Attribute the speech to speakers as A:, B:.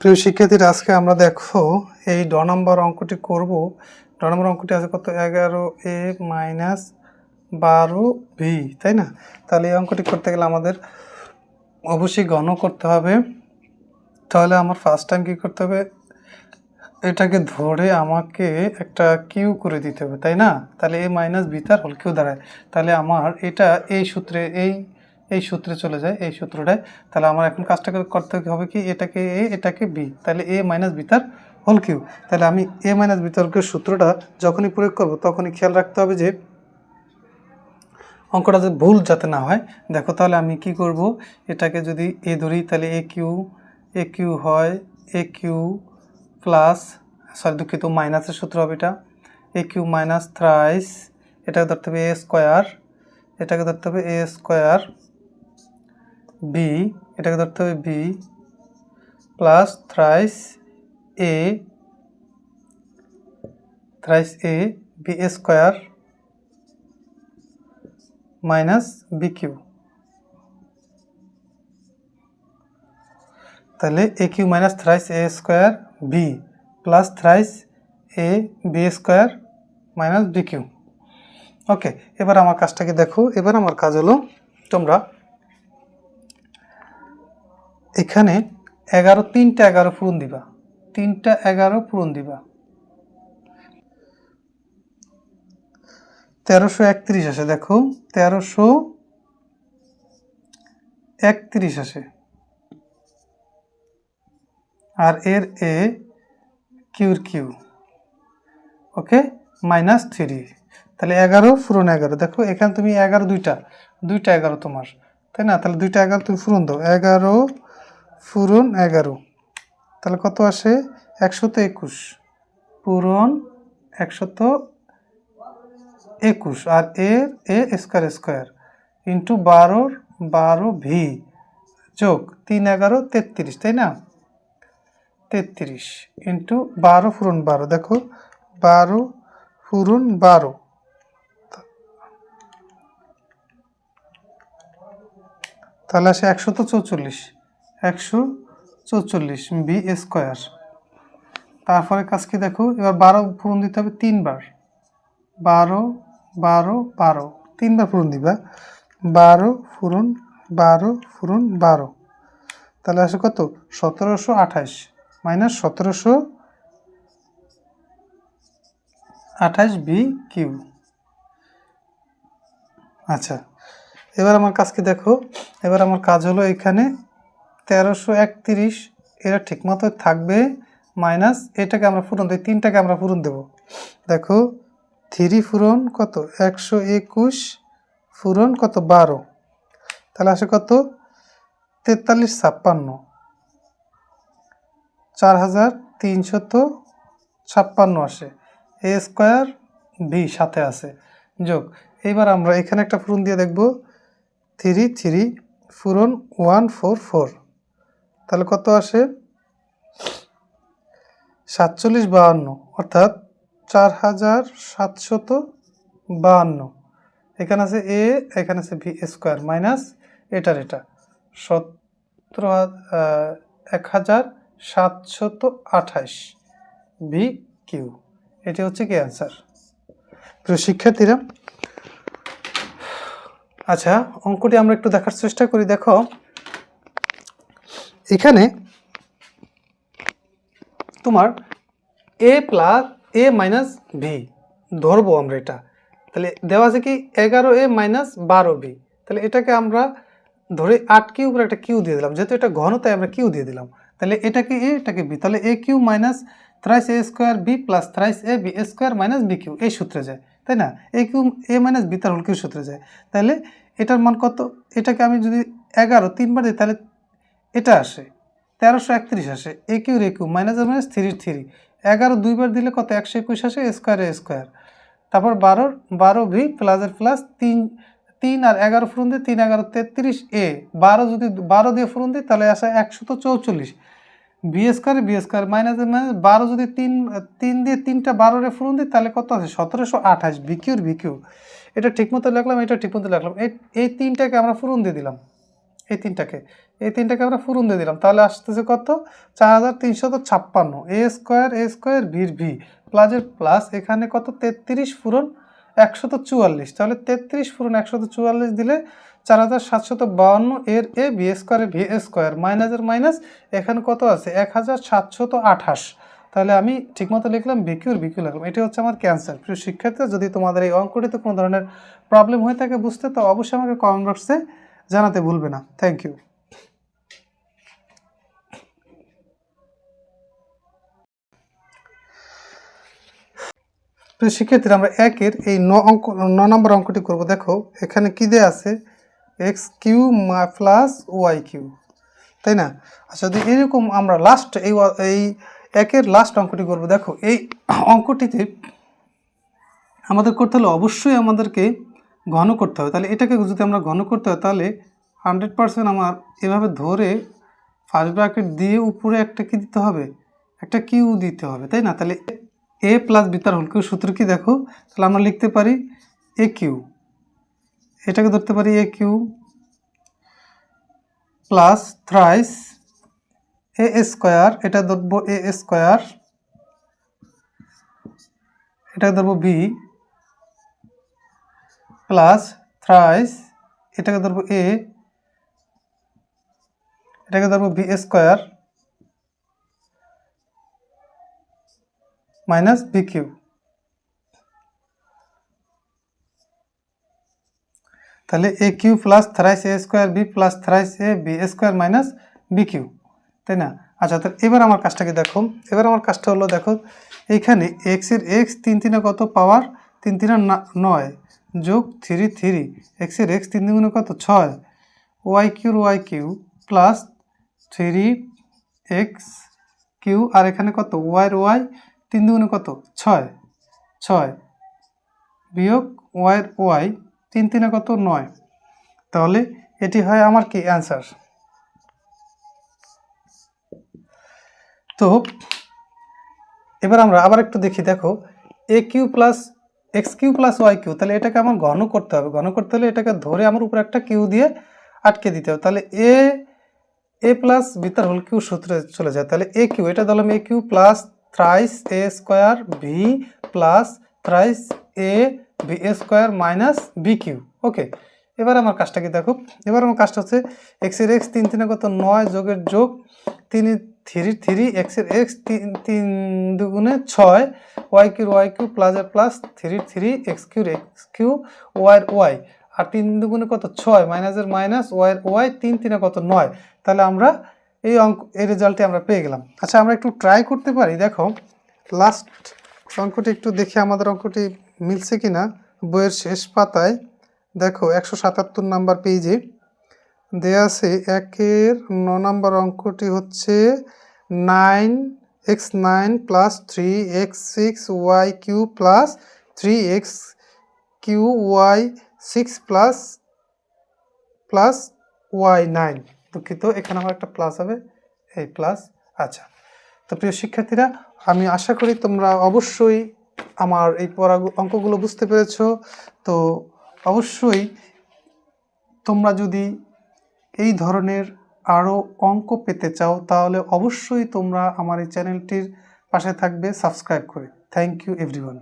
A: প্রিয় শিক্ষার্থীরা, আজকে আমরা দেখো এই ড নম্বর অঙ্কটি করব। ড নম্বর অঙ্কটি আছে কত? এগারো এ মাইনাস বারো ভি তাই না? তাহলে এই অঙ্কটি করতে গেলে আমাদের অবশ্যই গণ করতে হবে। তাহলে আমার ফার্স্ট টাইম কী করতে হবে? এটাকে ধরে আমাকে একটা কিউ করে দিতে হবে, তাই না? তাহলে এ মাইনাস বি তার হল কিউ দাঁড়ায়। তাহলে আমার এটা এই সূত্রে এই এই সূত্রে চলে যায়, এই সূত্রটায় তাহলে আমার এখন কাজটা করে- করতে হবে কি? এটাকে এ, এটাকে বি। তাহলে এ মাইনাস বি তার হোল কিউ তাহলে আমি এ মাইনাস বি তার কিউ সূত্রটা যখনই প্রয়োগ করব, তখনই খেয়াল রাখতে হবে যে অঙ্কটা যাতে ভুল যাতে না হয়। দেখো তাহলে আমি কি করব? এটাকে যদি এ ধরি, তাহলে এ কিউ এ কিউ হয় এ কিউ প্লাস, সরি, দুঃখিত, মাইনাসের সূত্র হবে এটা। এ কিউ মাইনাস থ্রাইস, এটাকে ধরতে হবে এ স্কোয়ার, এটাকে ধরতে হবে এ স্কোয়ার বি এটাকে ধরতে হবে B plus thrice A thrice A B square minus B cube তাহলে A cube minus thrice A square B plus thrice A B square minus B cube okay এবার আমার কাজটাকে দেখো, এবার আমার কাজ হলো তোমরা এখানে এগারো, তিনটা এগারো পূরণ দিবা। তিনটা এগারো পূরণ দিবা। তেরোশো একত্রিশ আসে, দেখো। তেরোশো একত্রিশ আসে। আর এর এ কিউর কিউ। ওকে? Minus three. তাহলে এগারো ফুরন এগারো। দেখো, এখানে তুমি এগারো, দুইটা। দুইটা এগারো তোমার। তাই না? তাহলে দুইটা এগারো তুমি ফুরন দাও। এগারো ফুরন এগারো। তাহলে কত আসে? একশত একুশ। পূরণ একশত একুশ। আর এর এ স্কোয়ার স্কোয়ার ইন্টু বারোর বারো ভি যোগ তিন এগারো তেত্রিশ, তাই না? তেত্রিশ ইন্টু বারো ফুরন বারো। দেখো, বারো ফুরন বারো। তাহলে আসে একশো তো চৌচল্লিশ। একশো চৌচল্লিশ বি স্কোয়ার। তারপরে কাজ কি দেখো? এবার বারো পূরণ দিতে হবে তিনবার। বারো বারো বারো। তিনবার পূরণ দিবা। বারো ফুরন বারো ফুরন বারো। তাহলে আসে কত? সতেরোশো আঠাশ মাইনাস সতেরোশো আঠাশ বি কিউ। আচ্ছা এবার আমার কাজ কি দেখো? এবার আমার কাজ হলো এখানে তেরোশো একত্রিশ এরা ঠিকমতো থাকবে, মাইনাস এটাকে আমরা পূরণ দিই, তিনটাকে আমরা পূরণ দেবো। দেখো, থ্রি ফুরন কত? একশো একুশ ফুরন কত? বারো। তাহলে আসে কত? তেতাল্লিশ ছাপ্পান্ন। চার হাজার তিনশত ছাপ্পান্ন আসে। এ স্কোয়ার ভি সাথে আছে। যোগ, এইবার আমরা এখানে একটা ফুরন দিয়ে দেখব। থ্রি থ্রি ফুরন ওয়ান ফোর ফোর। তাহলে কত আসে? সাতচল্লিশ বাহান্ন, অর্থাৎ চার হাজার সাতশত বাহান্ন। এখানে আছে এ এখানে আছে ভি স্কোয়ার মাইনাস এটার এটা। সতেরো এক হাজার সাতশত আঠাশ ভি কিউ এটি হচ্ছে কি অ্যান্সার প্রিয় শিক্ষার্থীরা আচ্ছা অঙ্কটি আমরা একটু দেখার চেষ্টা করি। দেখো এখানে তোমার A plus A minus B ধরবো আমরা এটা। তাহলে দেওয়া আছে কি এগারো এ মাইনাস বারো ভি তাহলে এটাকে আমরা ধরে আট কিউ উপরে একটা কিউ দিয়ে দিলাম। যেহেতু এটা ঘন, তাই আমরা কিউ দিয়ে দিলাম। তাহলে এটাকে এ এটাকে বি তাহলে A cube minus thrice A square B plus thrice A B square minus B cube এই সূত্রে যায়, তাই না? A cube A minus B তার হোল কিউ সূত্রে যায়। তাহলে এটার মান কত? এটাকে আমি যদি এগারো তিনবার দিই, তাহলে এটা আসে। তেরোশো একত্রিশ আসে। এ কিউ, রে cube, minus minus three three. এগারো দুইবার দিলে কত? একশো একুশ আসে স্কোয়ার স্কোয়ার। তারপর বারোর, বারো ভি প্লাসের প্লাস তিন তিন আর এগারো ফুরন দিয়ে তিন, এগারো, তেত্রিশ, এ। বারো যদি, বারো দিয়ে ফুরন দিই, তাহলে আসে একশো তো চৌচল্লিশ। B square B square, minus minus, বারো যদি তিন তিন দিয়ে তিনটা বারোরে ফুরন দিই, তাহলে কত আছে সতেরোশো আঠাশ বিকিউর বিকিউ এটা ঠিকমতো লাগলাম এটা ঠিকমতো লাগলাম এই তিনটাকে আমরা ফুরন দিয়ে দিলাম। এই তিনটাকে এই তিনটাকে আমরা ফুরুন দিয়ে দিলাম। তাহলে আসতেছে কত? চার হাজার ছাপ্পান্ন। এ স্কোয়ার এ স্কোয়ার, ভির ভি। প্লাসের প্লাস এখানে কত? তেত্রিশ ফুরন, একশত চুয়াল্লিশ। তাহলে তেত্রিশ ফুরন, একশত চুয়াল্লিশ দিলে চার হাজার সাতশত বাউন্ন। এর এ ভি স্কোয়ারে ভি স্কোয়ার। মাইনাসের মাইনাস এখানে কত আছে? এক হাজার সাতশত আঠাশ। তাহলে আমি ঠিকমতো লিখলাম বিকিউর বিকিউ লিখলাম এটি হচ্ছে আমার ক্যান্সার। প্রিয় শিক্ষার্থী যদি তোমাদের এই অঙ্কটিতে কোনো ধরনের প্রবলেম হয়ে থাকে বুঝতে, তো অবশ্যই আমাকে কমেন্ট বক্সে জানাতে ভুলবে না। থ্যাংক ইউ প্রিয় শিক্ষার্থীরা আমরা একের এই ন অঙ্ক, ন নম্বর অঙ্কটি করব। দেখো, এখানে কী দেয়া আছে? X cube plus Y cube তাই না? আচ্ছা যদি এরকম আমরা লাস্ট এই এই একের লাস্ট অঙ্কটি করব। দেখো, এই অঙ্কটিতে আমাদের করতে হলে অবশ্যই আমাদেরকে ঘন করতে হবে। তাহলে এটাকে যদি আমরা ঘন করতে হয়, তাহলে হান্ড্রেড পার্সেন্ট আমার এভাবে ধরে ফার্স্ট ব্র্যাকেট দিয়ে উপরে একটা কি দিতে হবে? একটা কিউ দিতে হবে, তাই না? তাহলে এ প্লাস বি তার হোল কিউ সূত্র কি দেখো? তাহলে আমরা লিখতে পারি এ কিউ এটাকে ধরতে পারি A cube plus thrice A square এটা ধরবো এ স্কোয়ার এটাকে ধরবো বি প্লাস থ্রাইস এটাকে ধরবো এ এটাকে ধরবো B square minus B cube তাহলে A cube plus thrice A square B plus thrice A B square minus B cube তাই না? আচ্ছা তাহলে এবার আমার কাজটাকে দেখো। এবার আমার কাজটা হলো, দেখো এইখানে এক্সের এক্স তিন তিনে কত? পাওয়ার তিন তিনে নয়। যোগ থ্রি থ্রি এক্সের এক্স তিন তিনে কত? ছয়। Y কিউর Y cube plus three X cube, আর এখানে কত? ওয়াইয়ের ওয়াই তিন দুগুণে কত? ছয়। ছয়। বিয়োগ ওয়াইয়ের ওয়াই তিন তিনে কত? নয়। তাহলে এটি হয় আমার কি অ্যান্সার তো, এবার আমরা আবার একটু দেখি, দেখো A cube plus X cube plus Y cube, তাহলে এটাকে আমার ঘন করতে হবে। ঘন করতে হলে এটাকে ধরে আমার উপরে একটা কিউ দিয়ে আটকে দিতে হবে। তাহলে এ এ প্লাস বিতার হোল কিউ সূত্রে চলে যায়। তাহলে এ কিউ, এটা ধরলাম A cube plus thrice A square B plus thrice A B A square minus B cube. Okay, এবার আমার কাজটা কি দেখো? এবার আমার কাজটা হচ্ছে এক্সের এক্স তিন তিনে কত? নয় যোগের যোগ তিন থ্রি থ্রি এক্সের এক্স তিন তিন দুগুণে ছয় ওয়াই কিউর ওয়াই কিউ প্লাসের প্লাস থ্রি থ্রি এক্স কিউর এক্স কিউ ওয়াইয়ের ওয়াই আর তিন দুগুণে কত? ছয় মাইনাসের মাইনাস ওয়াইয়ের ওয়াই তিন, তিনে কত? নয়। তাহলে আমরা এই অঙ্ক, এই রেজাল্টে আমরা পেয়ে গেলাম। আচ্ছা আমরা একটু ট্রাই করতে পারি। দেখো লাস্ট অঙ্কটি একটু দেখি, আমাদের অঙ্কটি মিলছে কি না বইয়ের শেষ পাতায় দেখো, একশো সাতাত্তর নাম্বার পেজে দেয়া আছে একের ন নম্বর অঙ্কটি হচ্ছে nine X nine plus three X six Y cube plus three X cube Y six plus plus Y nine. দুঃখিত, এখানে আমার একটা প্লাস হবে, এই প্লাস। আচ্ছা তো প্রিয় শিক্ষার্থীরা, আমি আশা করি তোমরা অবশ্যই আমার এই পড়া অঙ্কগুলো বুঝতে পেরেছ। তো অবশ্যই তোমরা যদি এই ধরনের আরও অঙ্ক পেতে চাও, তাহলে অবশ্যই তোমরা আমার এই চ্যানেলটির পাশে থাকবে। সাবস্ক্রাইব করে। Thank you everyone